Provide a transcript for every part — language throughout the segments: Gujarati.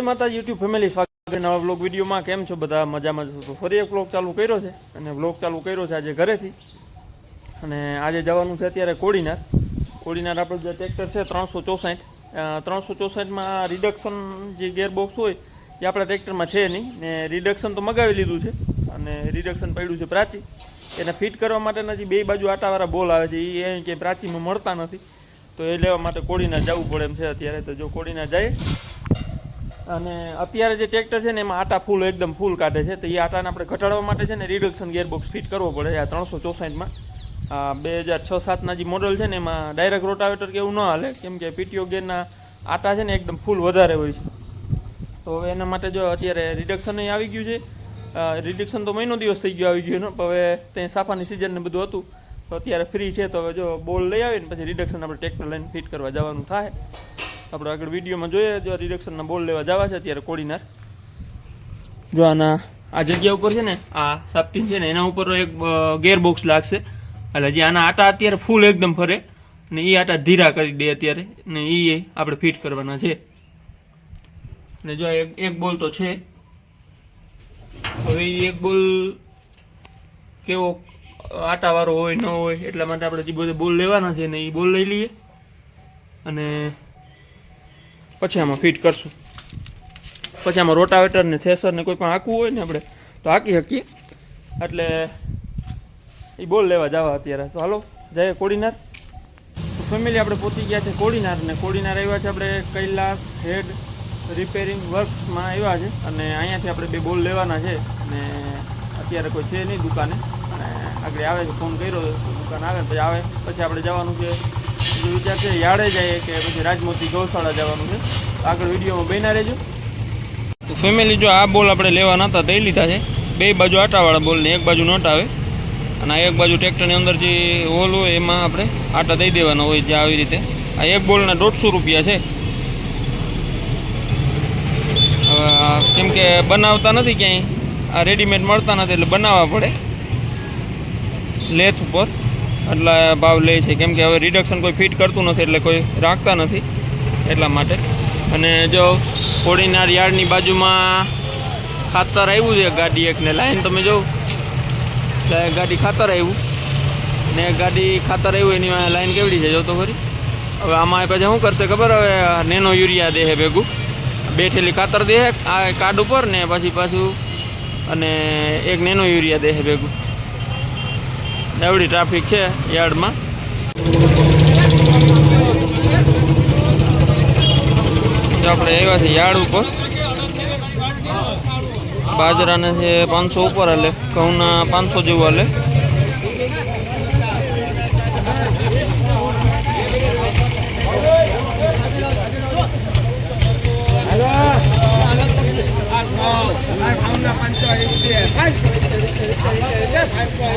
જય માતાજી યુટ્યુબ ફેમિલી સ્વાગત નવા બ્લોગ વિડીયોમાં. કેમ છો બધા? મજામાં છો? તો ફરી એક બ્લોગ ચાલુ કર્યો છે અને બ્લોગ ચાલુ કર્યો છે આજે ઘરેથી. અને આજે જવાનું છે અત્યારે કોડીનાર. કોડીનાર આપણું જે ટ્રેક્ટર છે ત્રણસો ચોસાઠ. ત્રણસો ચોસાઠમાં રિડક્શન જે ગેરબોક્સ હોય, એ આપણા ટ્રેક્ટરમાં છે નહીં. ને રિડક્શન તો મગાવી લીધું છે. અને રિડક્શન પડ્યું છે પ્રાચી. એને ફિટ કરવા માટેના જે બે બાજુ આટાવાળા બોલ આવે છે. એ અહીં કે પ્રાચીમાં મળતા નથી. તો એ લેવા માટે કોડીનાર જવું પડે એમ છે અત્યારે. તો જો કોડીનાર જાય અને અત્યારે જે ટ્રેક્ટર છે ને, એમાં આટા ફૂલ એકદમ ફૂલ કાઢે છે. તો એ આટાને આપણે ઘટાડવા માટે છે ને રિડક્શન ગેરબોક્સ ફિટ કરવો પડે આ ત્રણસો ચોસાઠમાં. આ બે હજાર છ સાતના જે મોડલ છે ને, એમાં ડાયરેક્ટ રોટાવેટર કે એવું ન હાલે. કેમ કે પીટીઓ ગેરના આટા છે ને, એકદમ ફૂલ વધારે હોય છે. તો હવે એના માટે જો અત્યારે રિડક્શન આવી ગયું છે. રિડક્શન તો મહિનો દિવસ થઈ ગયો આવી ગયો હવે ત્યાં સાફાની સિઝન ને બધું હતું. તો અત્યારે ફ્રી છે, તો હવે જો બોલ લઈ આવીને પછી રિડક્શન આપણે ટ્રેક્ટર લઈને ફિટ કરવા જવાનું થાય. આપણે આગળ વિડીયોમાં જોઈએ, જો રિડક્શનના બોલ લેવા જવા છે અત્યારે કોડીનાર. જો આના, આ જગ્યા ઉપર છે ને, આ સાપટીન છે ને, એના ઉપર એક ગેર બોક્સ લાગશે. એટલે જે આના આટા અત્યારે ફૂલ એકદમ ફરે. ને એ આટા ધીરા કરી દે અત્યારે. ને એ આપણે ફિટ કરવાના છે. ને જો એક એક બોલ તો છે. હવે એ એક બોલ કેવો આટાવાળો હોય, ન હોય, એટલા માટે આપણે જે બધે બોલ લેવાના છે ને એ બોલ લઈ લઈએ. અને પછી આમાં ફિટ કરશું. પછી આમાં રોટાવેટર ને થેસર ને કોઈ પણ આંકવું હોય ને આપણે, તો આંકી શકીએ. એટલે એ બોલ લેવા જવા અત્યારે. તો હાલો, જઈએ કોડીનાર. તો ફેમિલી આપણે પહોંચી ગયા છે કોડીનાર ને. કોડીનાર આવ્યા છે આપણે કૈલાસ હેડ રિપેરિંગ વર્કમાં આવ્યા છે. અને અહીંયાથી આપણે બે બોલ લેવાના છે. અને અત્યારે કોઈ છે નહીં દુકાને. અને આગળ આવે છે, ફોન કર્યો દુકાન આવે પછી આવે. પછી આપણે જવાનું છે બીજો વિચાર છે યાર્ડે જઈએ કે પછી રાજમોતી ગૌશાળા જવાનું છે. આગળ વિડીયોમાં બન્યા રહેજો. તો ફેમિલી જો આ બોલ આપણે લેવાના હતા, દઈ લીધા છે. બે બાજુ આટાવાળા બોલને, એક બાજુ નોટ આવે. અને આ એક બાજુ ટ્રેક્ટરની અંદર જે હોલ હોય એમાં આપણે આટા દઈ દેવાના હોય જે આવી રીતે. આ એક બોલના દોઢસો રૂપિયા છે. કેમ કે બનાવતા નથી ક્યાંય. આ રેડીમેડ મળતા નથી એટલે બનાવવા પડે. લેથ ઉપર. એટલા ભાવ લે છે. કેમ કે હવે રિડક્શન કોઈ ફિટ કરતું નથી એટલે કોઈ રાખતા નથી એટલા માટે. અને જો કોડીનાર યાર્ડની બાજુમાં ખાતર આવ્યું છે ગાડી એકને લાઈન, તમે જો ગાડી ખાતર આવ્યું ને ગાડી ખાતર આવ્યું એની લાઈન કેવડી છે જો તો ખરી. હવે આમાં પછી શું કરશે ખબર? હવે નેનો યુરિયા દેહે ભેગું. બે થેલી ખાતર દેહે, આ કાર્ડ ઉપર ને પછી પાછું અને એક નેનો યુરિયા દેહે ભેગું. એવડી ટ્રાફિક છે યાર્ડમાં. આપણે આવ્યા છીએ યાર્ડ ઉપર. બાજરાના છે પાંચસો ઉપર હાલે, ઘઉંના પાંચસો જેવું હાલે. પાંચસો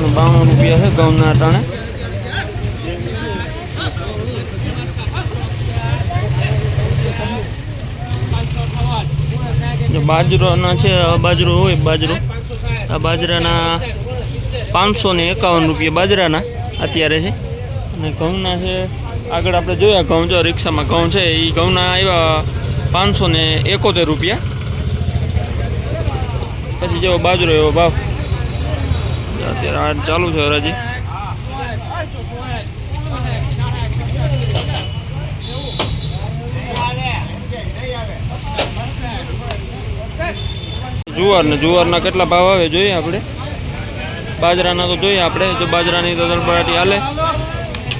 ને બાણું રૂપિયા છે ઘઉંના ટાણે બાજરાના છે બાજરો હોય બાજરો. આ બાજરાના પાંચસો ને એકાવન રૂપિયા બાજરાના અત્યારે છે. અને ઘઉંના છે આગળ આપણે જોયા ઘઉં, જો રિક્ષામાં ઘઉં છે એ ઘઉંના આવ્યા પાંચસો ને એકોતેર રૂપિયા. પછી જેવો બાજરો, એવો ભાવ. અત્યારે આ ચાલુ છે હરાજી. જુવાર ને જુવારના કેટલા ભાવ આવે જોઈએ આપણે? બાજરાના તો જોઈએ આપણે, જો બાજરાની તો દલપરાટી હાલે.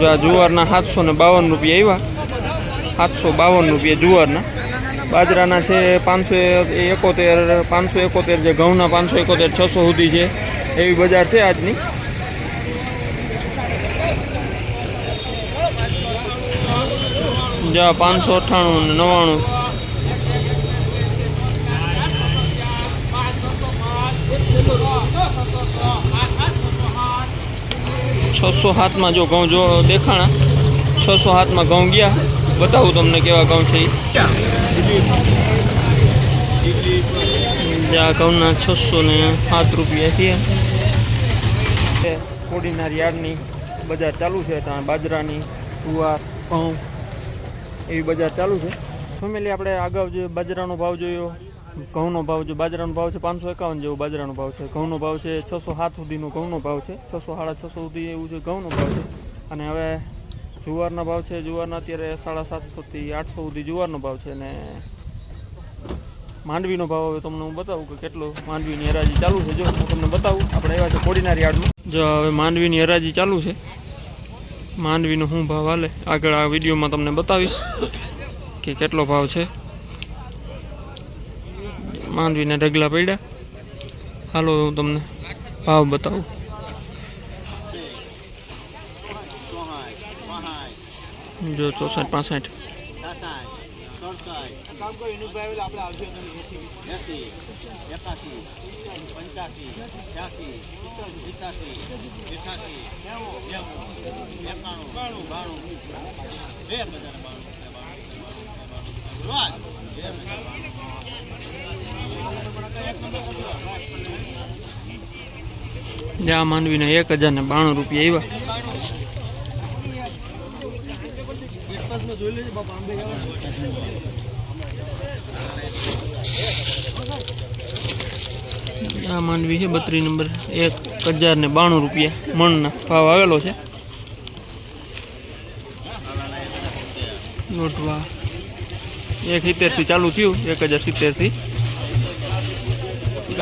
જો આ જુવારના સાતસો ને બાવન રૂપિયા આવ્યા સાતસો બાવન રૂપિયા જુવારના. બાજરાના છે પાંચસો એકોતેર પાંચસો એકોતેર જે ઘઉંના પાંચસો એકોતેર, છસો સુધી છે. એવી બજાર છે આજની. જ્યાં પાંચસો અઠ્ઠાણું ને નવ્વાણું. છસો હાથમાં જો ઘઉં જો દેખાણા, છસો હાથમાં ઘઉં ગયા. બતાવું તમને કેવા ઘઉં છે. આ ઘઉંના છસો ને સાત રૂપિયા છે કોડીના યાર્ડની બજાર ચાલુ છે, ત્યાં બાજરાની, જુવાર, ઘઉં, એવી બજાર ચાલુ છે. ફેમિલી, આપણે અગાઉ જે બાજરાનો ભાવ જોયો ઘઉંનો ભાવ જો બાજરાનો ભાવ છે પાંચસો એકાવન જેવો બાજરાનો ભાવ છે. ઘઉંનો ભાવ છે છસો સાત સુધીનો ઘઉંનો ભાવ છે. છસો સાડા છસો સુધી એવું છે ઘઉંનો ભાવ છે. અને હવે જુવારના ભાવ છે, જુવારના અત્યારે સાડા સાતસોથી આઠસો સુધી જુવારનો ભાવ છે અને માંડવીનો ભાવ હવે તમને હું બતાવું કે કેટલો માંડવીની હરાજી ચાલુ છે. જો હું તમને બતાવું, આપણે આવ્યા છે કોડીનાર યાર્ડમાં જો હવે માંડવીની હરાજી ચાલુ છે. માંડવીનો શું ભાવ હાલે? આગળ આ વિડીયોમાં તમને બતાવીશ કે કેટલો ભાવ છે. માંડવીના ઢગલા પડ્યા. હાલો હું તમને ભાવ બતાવું. જો ચોસઠ પાસઠ. જ્યાં માંડવીના એક હજાર ને બાણું રૂપિયા આવ્યા આ માંડવી છે, બત્રીસ નંબર. એક હજાર ને બાણું રૂપિયા. મણના ભાવ આવેલો છે. લોટવા એક સિત્તેરથી ચાલુ થયું, એક હજાર સિત્તેરથી.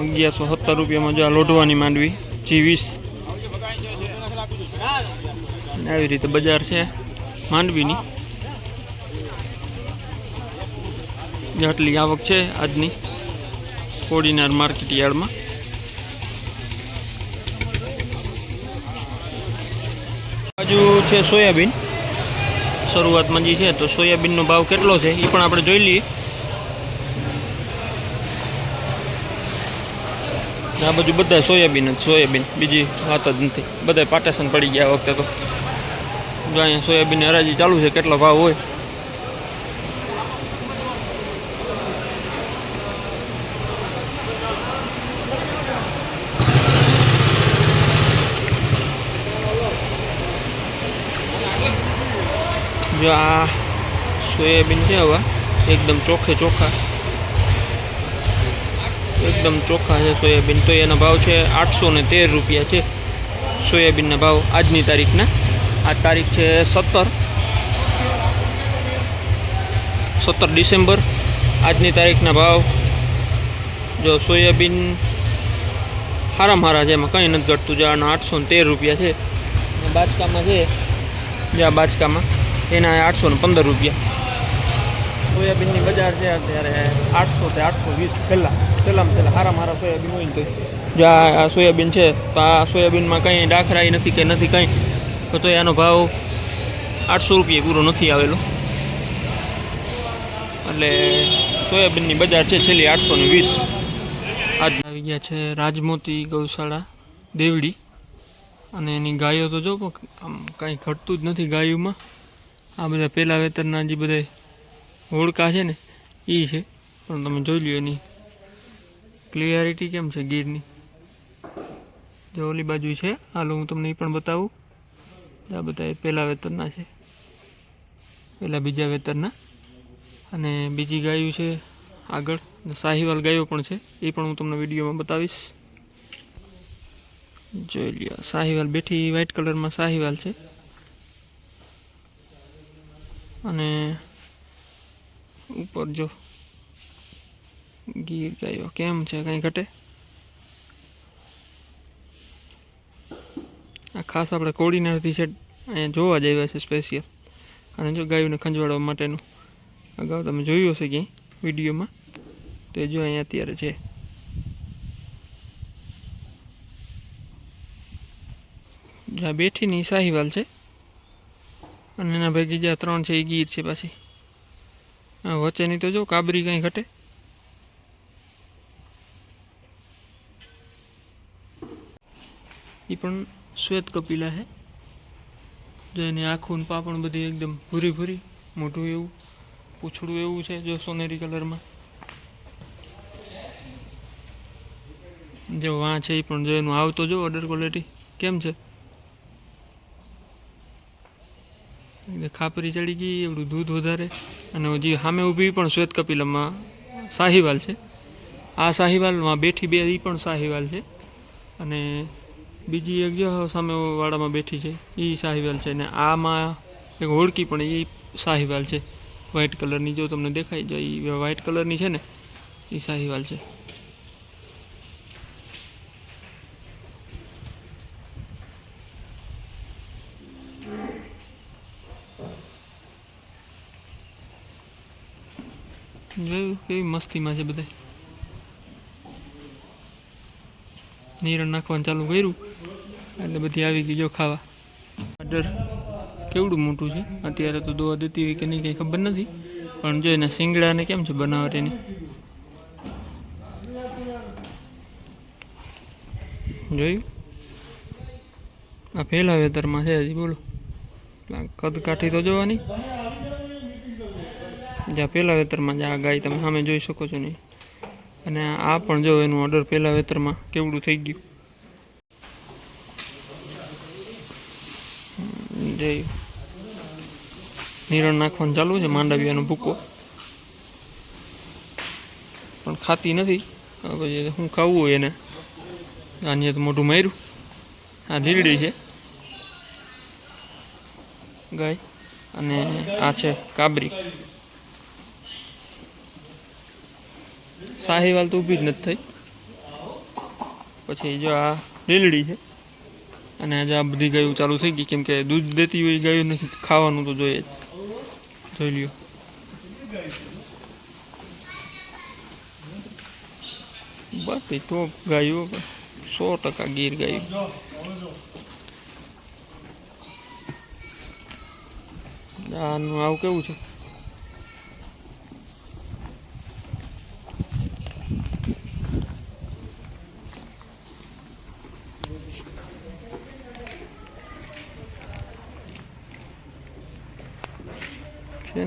અગિયારસો સત્તર રૂપિયામાં જો આ લોઢવાની માંડવી જી વીસ. આવી રીતે બજાર છે માંડવીની. આટલી આવક છે આજની કોડીનાર માર્કેટ યાર્ડમાં. બાજુ છે સોયાબીન. શરૂઆતમાં જે છે તો સોયાબીનનો ભાવ કેટલો છે એ પણ આપણે જોઈ લઈએ. આ બાજુ બધા સોયાબીન જ, સોયાબીન. બીજી વાત જ નથી. બધા પાટેશન પડી ગયા વખતે તો. જો અહીંયા સોયાબીનની હરાજી ચાલુ છે, કેટલો ભાવ હોય. જો આ સોયાબીન છે હવે, એકદમ ચોખ્ખે ચોખ્ખા એકદમ ચોખ્ખા છે સોયાબીન. તો એના ભાવ છે આઠસો ને તેર રૂપિયા છે સોયાબીનના ભાવ આજની તારીખના. આ તારીખ છે સત્તર. સત્તર ડિસેમ્બર. આજની તારીખના ભાવ. જો સોયાબીન હારા મારા છે, એમાં કંઈ નથી ઘટતું. જો આના આઠસો ને તેર રૂપિયા છે. બાચકામાં છે. જે આ બાચકામાં એના આઠસો ને પંદર રૂપિયા. સોયાબીનની બજાર છે અત્યારે આઠસોથી આઠસો વીસ પહેલાં પહેલાં પહેલાં સારા મારા સોયાબીન હોય ને તો. જો આ સોયાબીન છે, તો આ સોયાબીનમાં કંઈ ડાખરાઈ નથી કે નથી કંઈ, તો એનો ભાવ આઠસો રૂપિયા પૂરો નથી આવેલો. એટલે સોયાબીનની બજાર છે છેલ્લી આઠસો ને વીસ. આજ આવી ગયા છે રાજમોતી ગૌશાળા, દેવડી. અને એની ગાયો તો જો આમ કાંઈ ઘટતું જ નથી ગાયોમાં. આ બધા પહેલાં વેતરના જે બધા હોડકા છે ને એ છે. પણ તમે જોઈ લ્યો એની. ક્લિયરિટી કેમ છે ગીરની? જે ઓલી બાજુ છે, હાલો હું તમને એ પણ બતાવું. આ બધા એ પહેલાં વેતરના છે. પહેલાં બીજા વેતરના અને બીજી ગાયું છે આગળ. સાહીવાલ ગાયો પણ છે. એ પણ હું તમને વિડીયોમાં બતાવીશ. જોઈ લ્યો, સાહીવાલ બેઠી વ્હાઇટ કલરમાં સાહીવાલ છે. અને ઉપર જો. ગીર ગાયો. કેમ છે? કંઈ ઘટે? આ ખાસ આપણે કોડીનારથી છે, અહીંયા જોવા જ છે સ્પેશિયલ અને જો ગાયોને ખંજવાડવા માટેનું. અગાઉ તમે જોયું હશે ક્યાંય વિડીયોમાં? તો એ જો અહીંયા અત્યારે છે. જ્યાં બેઠીની સાહીવાલ છે. અને એના ભેગી જ્યાં ત્રણ છે એ ગીર છે પાછી. આ વચ્ચેની તો જો કાબરી કંઈ ઘટે. એ પણ શ્વેત કપિલા છે જો એની આંખું પાપણ બધી એકદમ ભૂરી ભૂરી, મોઢું એવું, પૂછડું એવું છે જો સોનેરી કલરમાં. જો વાં છે એ પણ જો એનું આવતો જો ઓર્ડર ક્વોલિટી કેમ છે એટલે ખાપરી ચડી ગઈ, એવડું દૂધ વધારે. અને હજી સામે ઊભી પણ શ્વેત કપિલમમાં સાહીવાલ છે. આ સાહીવાલમાં બેઠી બે એ પણ સાહીવાલ છે. અને બીજી એક જો સામે વાડામાં બેઠી છે એ સાહીવાલ છે. અને આમાં એક હોળકી પણ એ સાહીવાલ છે. વ્હાઇટ કલરની જો તમને દેખાય, જો એ વ્હાઇટ કલરની છે ને એ સાહીવાલ છે જોયું કેવી મસ્તીમાં છે બધા નીરણ નાખવાનું ચાલુ કર્યું, એટલે બધી આવી ગઈ જો ખાવા. ઓર્ડર કેવડું મોટું છે? અત્યારે તો દોવા દેતી હોય કે નહીં કંઈ ખબર નથી, પણ જો એના શિંગડાને કેમ છે બનાવટ એની? જોયું? આ પહેલા વેતરમાં છે હજી, બોલો. કદ કાઠી તો જોવાની? જ્યાં પહેલા વેતરમાં જે આ ગાય તમે સામે જોઈ શકો છો નહીં અને આ પણ જો એનું ઓર્ડર પહેલા વેતરમાં કેવડું થઈ ગયું. જય નિરણ નાખવાનું ચાલુ છે, માંડવિયાનો ભૂકો. પણ ખાતી નથી. પછી શું ખાવું હોય એને? આની તો મોઢું માર્યું. આ લીલડી છે. ગાય. અને આ છે કાબરી. સાહીવાલ તો ઊભી જ નથી થઈ. પછી જો આ લીલડી છે. અને આજે આ બધી ગાયો ચાલુ થઈ ગઈ. કેમ કે દૂધ દેતી હોય ગાયો નથી, ખાવાનું તો જોઈએ જ. જોઈ લ્યો. બાકી ટોપ ગાયો સો ટકા ગીર ગાયો. આનું આવું કેવું છે? છે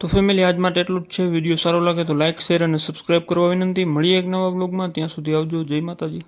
તો ફેમિલી આજ માટે એટલું જ છે. વીડિયો સારો લાગે તો લાઇક શેર અને સબસ્ક્રાઇબ કરવા વિનંતી. મળીએ એક નવા બ્લોગમાં ત્યાં સુધી આવજો. જય માતાજી.